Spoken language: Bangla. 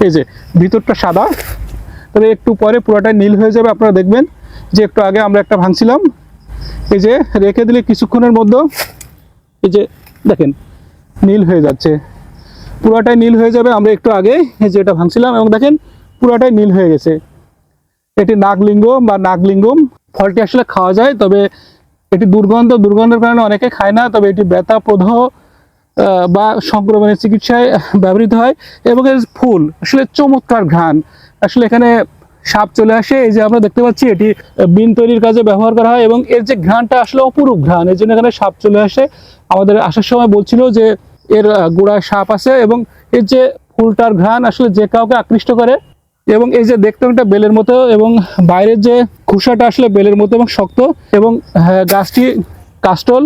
এই যে ভিতরটা সাদা তবে একটু পরে পুরোটাই নীল হয়ে যাবে আপনারা দেখবেন। যে একটু আগে আমরা একটা ভাঙছিলাম। এই যে রেখে দিলে কিছুক্ষণের মধ্যে এই যে দেখেন নীল হয়ে যাচ্ছে। পুরোটাই নীল হয়ে যাবে আমরা একটু আগে এই যে এটা ভাঙছিলাম এবং দেখেন পুরোটাই নীল হয়ে গেছে। এটি নাগলিঙ্গ বা নাগলিঙ্গম ফলটি আসলে খাওয়া যায় তবে এটি দুর্গন্ধ দুর্গন্ধের কারণে অনেকে খায় না তবে এটি ব্যথা আহ, বা সংক্রমণের চিকিৎসায় ব্যবহৃত হয় এবং এর ফুল আসলে চমৎকার ঘ্রাণ। আসলে এখানে সাপ চলে আসে এই যে আমরা দেখতে পাচ্ছি এটি বিন তৈরির কাজে ব্যবহার করা হয় এবং এর যে ঘ্রাণটা আসলে অপরূপ ঘ্রাণ এই জন্য এখানে সাপ চলে আসে। আমাদের আসার সময় বলছিল যে এর গোড়ায় সাপ আছে এবং এর যে ফুলটার ঘ্রাণ আসলে যে কাউকে আকৃষ্ট করে এবং এই যে দেখতে একটা বেলের মতো এবং বাইরের যে খোসাটা আসলে বেলের মতো এবং শক্ত এবং হ্যাঁ, গাছটি কাস্টল।